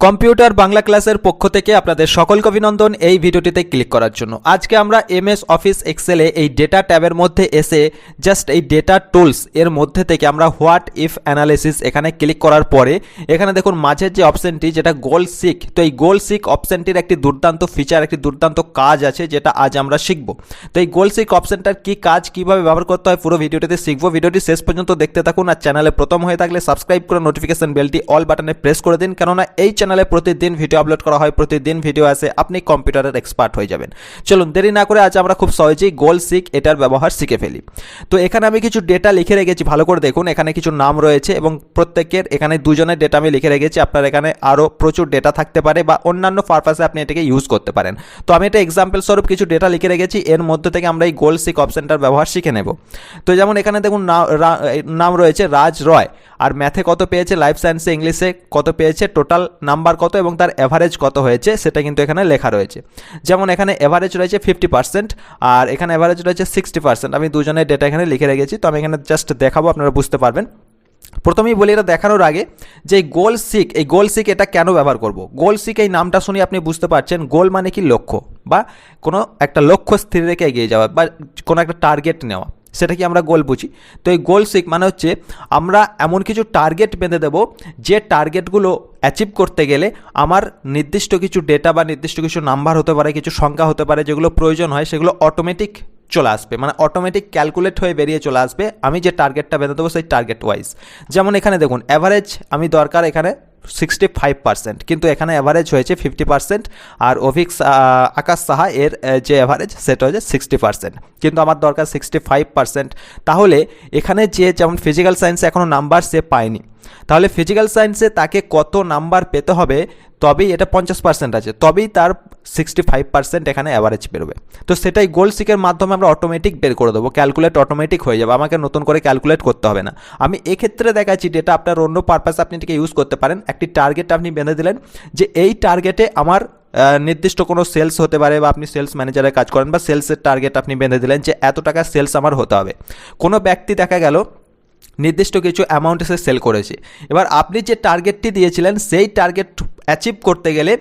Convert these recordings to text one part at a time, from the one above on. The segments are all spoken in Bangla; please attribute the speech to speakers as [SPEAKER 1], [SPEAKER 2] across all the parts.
[SPEAKER 1] কম্পিউটার বাংলা ক্লাসের পক্ষ থেকে আপনাদের সকলকে অভিনন্দন এই ভিডিওটিতে ক্লিক করার জন্য। আজকে আমরা এমএস অফিস এক্সেলে এই ডেটা ট্যাবের মধ্যে এসে জাস্ট এই ডেটা টুলস এর মধ্যে থেকে আমরা হোয়াট ইফ অ্যানালিসিস এখানে ক্লিক করার পরে, এখানে দেখুন মাঝের যে অপশনটি যেটা গোল সিক, তো এই গোল সিক অপশনটির একটি দুর্দান্ত ফিচার একটি দুর্দান্ত কাজ আছে যেটা আজ আমরা শিখব। তো এই গোল সিক অপশনটার কী কাজ কীভাবে ব্যবহার করতে হয় পুরো ভিডিওটিতে শিখব। ভিডিওটি শেষ পর্যন্ত দেখতে থাকুন আর চ্যানেলে প্রথম হয়ে থাকলে সাবস্ক্রাইব করে নোটিফিকেশন বেলটি অল বাটনে প্রেস করে দিন, কেননা এই চ্যানেলে প্রতিদিন ভিডিও আপলোড করা হয়, প্রতিদিন ভিডিও আসে, আপনি কম্পিউটারের এক্সপার্ট হয়ে যাবেন। চলুন, দেরি না করে আজ আমরা খুব সহজেই গোল সিক এটার ব্যবহার শিখে ফেলি। তো এখানে আমি কিছু ডেটা লিখে রেখেছি, ভালো করে দেখুন, এখানে কিছু নাম রয়েছে এবং প্রত্যেকের এখানে দুজনের ডেটা আমি লিখে রেখেছি, আপনার এখানে আরও প্রচুর ডেটা থাকতে পারে বা অন্যান্য পারপাসে আপনি এটাকে ইউজ করতে পারেন। তো আমি এটা এক্সাম্পল স্বরূপ কিছু ডেটা লিখে রেখেছি, এর মধ্যে থেকে আমরা এই গোল সিক অপশনটার ব্যবহার শিখে নেব। তো যেমন এখানে দেখুন নাম রয়েছে রাজ রয়, আর ম্যাথে কত পেয়েছে লাইফ সায়েন্সে ইংলিশে কত পেয়েছে টোটাল নাম্বার কত এবং তার অ্যাভারেজ কত হয়েছে, সেটা কিন্তু এখানে লেখা রয়েছে। যেমন এখানে অ্যাভারেজ রয়েছে ফিফটি পার্সেন্ট আর এখানে অ্যাভারেজ রয়েছে সিক্সটি পার্সেন্ট আমি দুজনের ডেটা এখানে লিখে রেখেছি, তো আমি এখানে জাস্ট দেখাবো, আপনারা বুঝতে পারবেন। প্রথমেই বলি এটা দেখানোর আগে যে গোল সিক এই গোল সিক এটা কেন ব্যবহার করব? গোল সিক এই নামটা শুনে আপনি বুঝতে পারছেন গোল মানে কি লক্ষ্য? বা কোনো একটা লক্ষ্য স্থির রেখে এগিয়ে যাওয়া বা কোনো একটা টার্গেট নেওয়া। সেটা কি আমরা গোল বুঝি। তো এই গোল সিক মানে হচ্ছে আমরা এমন কিছু টার্গেট বেঁধে দেব, যে টার্গেটগুলো অ্যাচিভ করতে গেলে আমার নির্দিষ্ট কিছু ডেটা বা নির্দিষ্ট কিছু নাম্বার হতে পারে, কিছু সংখ্যা হতে পারে, যেগুলো প্রয়োজন হয়, সেগুলো অটোমেটিক চলে আসবে। মানে অটোমেটিক ক্যালকুলেট হয়ে বেরিয়ে চলে আসবে। আমি যে টার্গেটটা বেঁধে দেবো সেই টার্গেট ওয়াইজ যেমন এখানে দেখুন অ্যাভারেজ আমি দরকার এখানে সিক্সটি ফাইভ পার্সেন্ট কিন্তু এখানে অ্যাভারেজ হয়েছে ফিফটি পার্সেন্ট আর অভিক্স আকাশ সাহা এর যে অ্যাভারেজ সেটা হচ্ছে সিক্সটি পার্সেন্ট কিন্তু আমার দরকার সিক্সটি ফাইভ পার্সেন্ট তাহলে এখানে যে যেমন ফিজিক্যাল সায়েন্সে এখনও নাম্বার সে পায়নি, তাহলে ফিজিক্যাল সায়েন্সে তাকে কত নাম্বার পেতে হবে, তবেই এটা পঞ্চাশ পার্সেন্ট আছে, তবেই তার সিক্সটি ফাইভ পার্সেন্ট এখানে অ্যাভারেজ বেরোবে, তো সেটাই গোল সিকের মাধ্যমে আমরা অটোমেটিক বের করে দেবো ক্যালকুলেট অটোমেটিক হয়ে যাবে, আমাকে নতুন করে ক্যালকুলেট করতে হবে না, আমি এক্ষেত্রে দেখাচ্ছি ডেটা আপনার অন্য পারপাসে আপনি এটাকে ইউজ করতে পারেন একটি টার্গেট আপনি বেঁধে দিলেন যে এই টার্গেটে আমার নির্দিষ্ট কোনো সেলস হতে পারে বা আপনি সেলস ম্যানেজারের কাজ করেন বা সেলসের টার্গেট আপনি বেঁধে দিলেন যে এত টাকা সেলস আমার হতে হবে। কোনো ব্যক্তি দেখা গেল নির্দিষ্ট কিছু অ্যামাউন্ট এসে সেল করেছে। এবার আপনি যে টার্গেটটি দিয়েছিলেন, সেই টার্গেট অ্যাচিভ করতে গেলে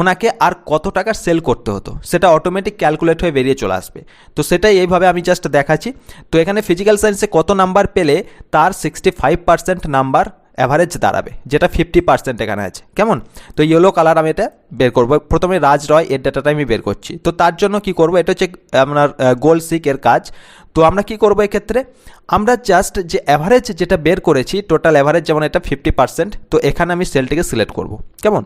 [SPEAKER 1] ওনাকে আর কত টাকার সেল করতে হতো? সেটা অটোমেটিক ক্যালকুলেট হয়ে বেরিয়ে চলে আসবে। তো সেটাই এইভাবে আমি জাস্ট দেখাচ্ছি। তো এখানে ফিজিক্যাল সায়েন্সে কত নাম্বার পেলে, তার sixty five percent number average দাঁড়াবে, যেটা ফিফটি পার্সেন্ট এখানে আছে। কেমন? তো ইয়েলো কালার আমি এটা বের করব। প্রথমে রাজ রয়, এর ডাটাটা আমি বের করছি। তো তার জন্য কি করব? এটা হচ্ছে আপনার গোল সিক এর কাজ। তো আমরা কি করব এক্ষেত্রে? আমরা জাস্ট যে অ্যাভারেজ যেটা বের করেছি টোটাল অ্যাভারেজ যেমন এটা ফিফটি পার্সেন্ট তো এখানে আমি সেলটিকে সিলেক্ট করব। কেমন?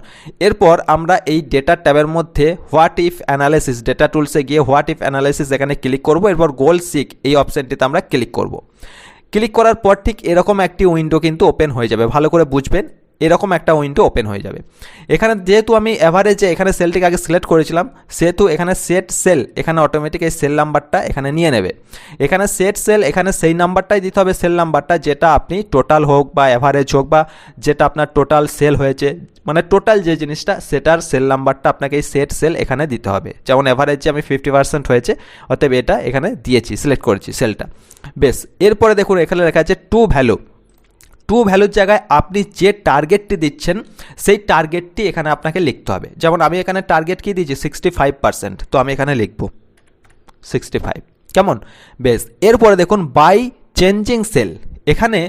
[SPEAKER 1] এরপর আমরা এই ডেটা ট্যাবের মধ্যে হোয়াট ইফ অ্যানালাইসিস ডেটা টুলসে গিয়ে হোয়াট ইফ অ্যানালাইসিস এখানে ক্লিক করব। এরপর গোল সিক এই অপশানটিতে আমরা ক্লিক করব। ক্লিক করার পর ঠিক এরকম একটি উইন্ডো কিন্তু ওপেন হয়ে যাবে। ভালো করে বুঝবেন। এরকম একটা উইন্ডো ওপেন হয়ে যাবে। এখানে যেহেতু আমি অ্যাভারেজে এখানে সেলটিকে আগে সিলেক্ট করেছিলাম, সেহেতু এখানে সেট সেল এখানে অটোমেটিক এই সেল নাম্বারটা এখানে নিয়ে নেবে। এখানে সেট সেল এখানে সেই নাম্বারটাই দিতে হবে সেল নাম্বারটা যেটা আপনি টোটাল হোক বা অ্যাভারেজ হোক বা যেটা আপনার টোটাল সেল হয়েছে মানে টোটাল যে জিনিসটা, সেটার সেল নাম্বারটা আপনাকে এই সেট সেল এখানে দিতে হবে। যেমন অ্যাভারেজে আমি ফিফটি পার্সেন্ট হয়েছে, অতএব এটা এখানে দিয়েছি সিলেক্ট করেছি সেলটা বেশ, এরপরে দেখুন, এখানে লেখা আছে টু ভ্যালু টু ভ্যালুর জায়গায় আপনি যে টার্গেটটি দিচ্ছেন, সেই টার্গেটটি এখানে আপনাকে লিখতে হবে। যেমন আমি এখানে টার্গেট কি দিয়েছি? সিক্সটি ফাইভ পার্সেন্ট তো আমি এখানে লিখব সিক্সটি ফাইভ কেমন? বেশ। এরপরে দেখুন বাই চেঞ্জিং সেল এখানে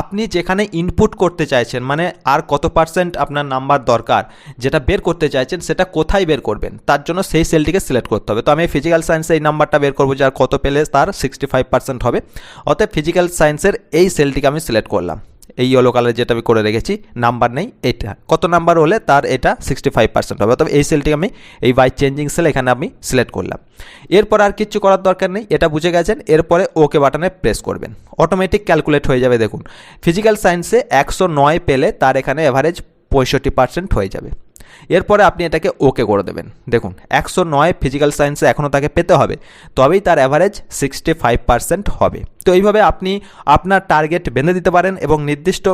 [SPEAKER 1] আপনি যেখানে ইনপুট করতে চাইছেন মানে আর কত পার্সেন্ট আপনার নাম্বার দরকার, যেটা বের করতে চাইছেন, সেটা কোথায় বের করবেন, তার জন্য সেই সেলটিকে সিলেক্ট করতে হবে। তো আমি ফিজিক্যাল সায়েন্সে এই নাম্বারটা বের করব, যার কত পেলে তার সিক্সটি ফাইভ পার্সেন্ট হবে। অতএব ফিজিক্যাল সায়েন্সের এই সেলটিকে আমি সিলেক্ট করলাম। এই ইয়েলো কালার যেটা আমি করে রেখেছি নাম্বার নেই, এটা। কত নাম্বার হলে তার এটা সিক্সটি ফাইভ পার্সেন্ট হবে? তবে এই সেলটি আমি, এই বাই চেঞ্জিং সেল এখানে আমি সিলেক্ট করলাম। এরপর আর কিছু করার দরকার নেই, এটা বুঝে গেছেন, এরপরে ওকে বাটনে প্রেস করবেন। অটোমেটিক ক্যালকুলেট হয়ে যাবে, দেখুন। ফিজিক্যাল সায়েন্সে একশো নয় পেলে তার এখানে অ্যাভারেজ পঁয়ষট্টি পার্সেন্ট হয়ে যাবে। এরপরে আপনি এটাকে ওকে করে দেবেন। দেখুন, একশো নয় ফিজিক্যাল সায়েন্সে এখনও তাকে পেতে হবে, তবেই তার অ্যাভারেজ সিক্সটি ফাইভ পার্সেন্ট হবে। তো এইভাবে আপনি আপনার টার্গেট বেঁধে দিতে পারেন এবং নির্দিষ্ট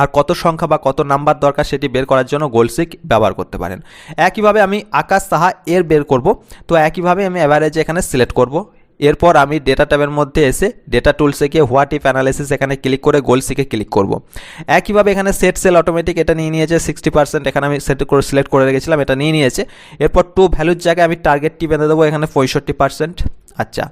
[SPEAKER 1] আর কত সংখ্যা বা কত নাম্বার দরকার সেটি বের করার জন্য গোলসিক ব্যবহার করতে পারেন। একইভাবে আমি আকাশ সাহা এর বের করব, তো একইভাবে আমি অ্যাভারেজ এখানে সিলেক্ট করব। এরপর আমি ডেটা ট্যাবের মধ্যে এসে ডেটা টুলসে গিয়ে হোয়াট ইফ অ্যানালাইসিস এখানে ক্লিক করে গোল সিকে ক্লিক করব। একইভাবে এখানে সেট সেল অটোমেটিক এটা নিয়ে নিয়েছে সিক্সটি পার্সেন্ট এখানে আমি সেট করে সিলেক্ট করে রেখেছিলাম, এটা নিয়ে নিয়েছে। এরপর টু ভ্যালুর জায়গায় আমি টার্গেটটি বেঁধে দেবো, এখানে পঁয়ষট্টি পার্সেন্ট আচ্ছা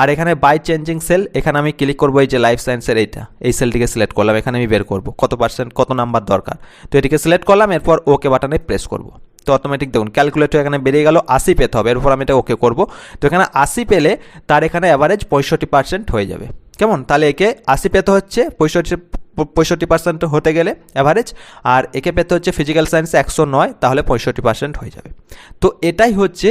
[SPEAKER 1] আর এখানে বাই চেঞ্জিং সেল এখানে আমি ক্লিক করব এই যে লাইফ সায়েন্সের এইটা, এই সেলটিকে সিলেক্ট করলাম, এখানে আমি বের করব। কত পার্সেন্ট কত নাম্বার দরকার? তো এটিকে সিলেক্ট করলাম, এরপর ওকে বাটনে প্রেস করব। তো অটোমেটিক দেখুন ক্যালকুলেটর এখানে বেরিয়ে গেল, আশি পেতে হবে, এরপর আমি এটা ওকে করব। তো এখানে আশি পেলে তার এখানে অ্যাভারেজ পঁয়ষট্টি পার্সেন্ট হয়ে যাবে। কেমন? তাহলে একে আশি পেতে হচ্ছে, পঁয়ষট্টি পঁয়ষট্টি পার্সেন্ট হতে গেলে অ্যাভারেজ আর একে পেতে হচ্ছে ফিজিক্যাল সায়েন্স একশো নয়, তাহলে পঁয়ষট্টি পার্সেন্ট হয়ে যাবে। তো এটাই হচ্ছে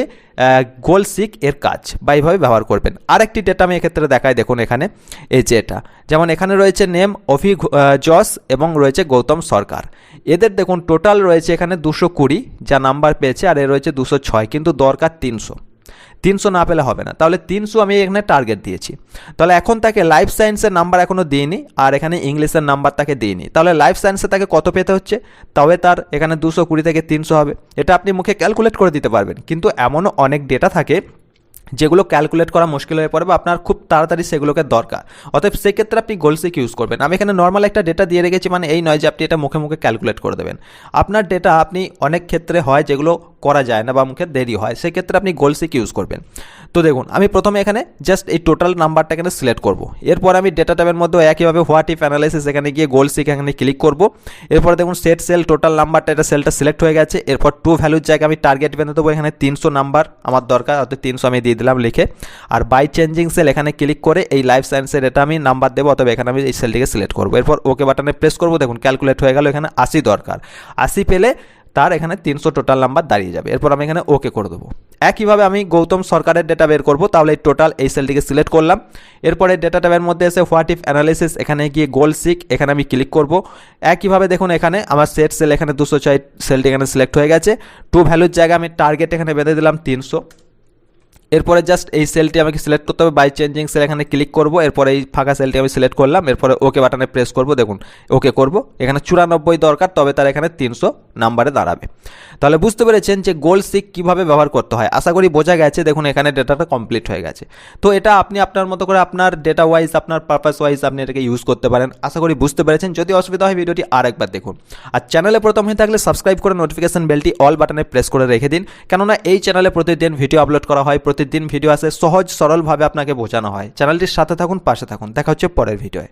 [SPEAKER 1] গোল সিক এর কাজ, বা এইভাবে ব্যবহার করবেন। আরেকটি ডেটা আমি এক্ষেত্রে দেখাই, দেখুন এখানে, এই যে এটা। যেমন এখানে রয়েছে নেম অভি জস এবং রয়েছে গৌতম সরকার। এদের দেখুন টোটাল রয়েছে এখানে দুশো কুড়ি, যা নাম্বার পেয়েছে, আর এ রয়েছে দুশো ছয়, কিন্তু দরকার তিনশো। তিনশো না পেলে হবে না। তাহলে তিনশো আমি এখানে টার্গেট দিয়েছি। তাহলে এখন তাকে লাইফ সায়েন্সের নাম্বার এখনও দিইনি, আর এখানে ইংলিশের নাম্বার তাকে দিইনি। তাহলে লাইফ সায়েন্সে তাকে কত পেতে হচ্ছে? তবে তার এখানে দুশো কুড়ি থেকে তিনশো হবে। এটা আপনি মুখে ক্যালকুলেট করে দিতে পারবেন। কিন্তু এমনও অনেক ডেটা থাকে যেগুলো ক্যালকুলেট করা মুশকিল হয়ে পড়ে বা আপনার খুব তাড়াতাড়ি সেগুলোকে দরকার। অতএব সেক্ষেত্রে আপনি গোলসিক ইউজ করবেন। আমি এখানে নর্মাল একটা ডেটা দিয়ে রেখেছি মানে এই নয় যে আপনি এটা মুখে মুখে ক্যালকুলেট করে দেবেন। আপনার ডেটা আপনি অনেক ক্ষেত্রে হয় যেগুলো করা যায় না বা মুখে দেরি হয়, সেক্ষেত্রে আপনি গোলসিক ইউজ করবেন। তো দেখুন, আমি প্রথমে এখানে জাস্ট এই টোটাল নাম্বারটা এখানে সিলেক্ট করব। এরপর আমি ডেটা ট্যাবের মধ্যে একইভাবে হোয়াট ইফ অ্যানালাইসিস এখানে গিয়ে গোলসিক এখানে ক্লিক করব। এরপর দেখুন সেট সেল টোটাল নাম্বারটা এটা সেলটা সিলেক্ট হয়ে গেছে। এরপর টু ভ্যালুর জায়গায় আমি টার্গেট বেঁধে দেবো, এখানে তিনশো নাম্বার আমার দরকার অর্থাৎ তিনশো আমি দিয়ে দিলাম লিখে। আর বাই চেঞ্জিং সেল এখানে ক্লিক করে এই লাইফ সায়েন্সের এটা আমি নাম্বার দেবো অথবা এখানে আমি এই সেলটিকে সিলেক্ট করব। এরপর ওকে বাটনে প্রেস করব, দেখুন ক্যালকুলেট হয়ে গেল, এখানে আশি দরকার। আশি পেলে তার এখানে তিনশো টোটাল নাম্বার দাঁড়িয়ে যাবে। এরপর আমি এখানে ওকে করে দেবো। একইভাবে আমি গৌতম সরকারের ডেটা বের করব, তাহলে এই টোটাল এই সেলটিকে সিলেক্ট করলাম। এরপরে ডেটা ট্যাবের মধ্যে এসে হোয়াট ইফ অ্যানালিসিস এখানে গিয়ে গোল সিক এখানে আমি ক্লিক করব। একইভাবে দেখুন এখানে আমার সেট সেল এখানে দুশো ছয় সেলটি এখানে সিলেক্ট হয়ে গেছে। টু ভ্যালুর জায়গায় আমি টার্গেট এখানে বেঁধে দিলাম তিনশো। এরপরে জাস্ট এই সেলটি আমাকে সিলেক্ট করতে হবে বাই চেঞ্জিং সেল এখানে ক্লিক করব, এরপরে এই ফাঁকা সেলটি আমি সিলেক্ট করলাম, এরপরে ওকে বাটনে প্রেস করব, দেখুন ওকে করব। এখানে চুরানব্বই দরকার, তবে তার এখানে তিনশো নাম্বারে দাঁড়াবে। তাহলে বুঝতে পেরেছেন যে গোল সিক কীভাবে ব্যবহার করতে হয়। আশা করি বোঝা গেছে, দেখুন, এখানে ডেটাটা কমপ্লিট হয়ে গেছে। তো এটা আপনি আপনার মতো করে আপনার ডেটা ওয়াইজ আপনার পারপাস ওয়াইজ আপনি এটাকে ইউজ করতে পারেন। আশা করি বুঝতে পেরেছেন। যদি অসুবিধা হয় ভিডিওটি আর একবার দেখুন। আর চ্যানেলে প্রথম হয়ে থাকলে সাবস্ক্রাইব করে নোটিফিকেশন বেলটি অল বাটনে প্রেস করে রেখে দিন। কেননা এই চ্যানেলে প্রতিদিন ভিডিও আপলোড করা হয় প্রতিদিন ভিডিও আসে সহজ সরলভাবে আপনাকে বোঝানো হয়। চ্যানেলটির সাথে থাকুন, পাশে থাকুন। দেখা হচ্ছে পরের ভিডিওয়।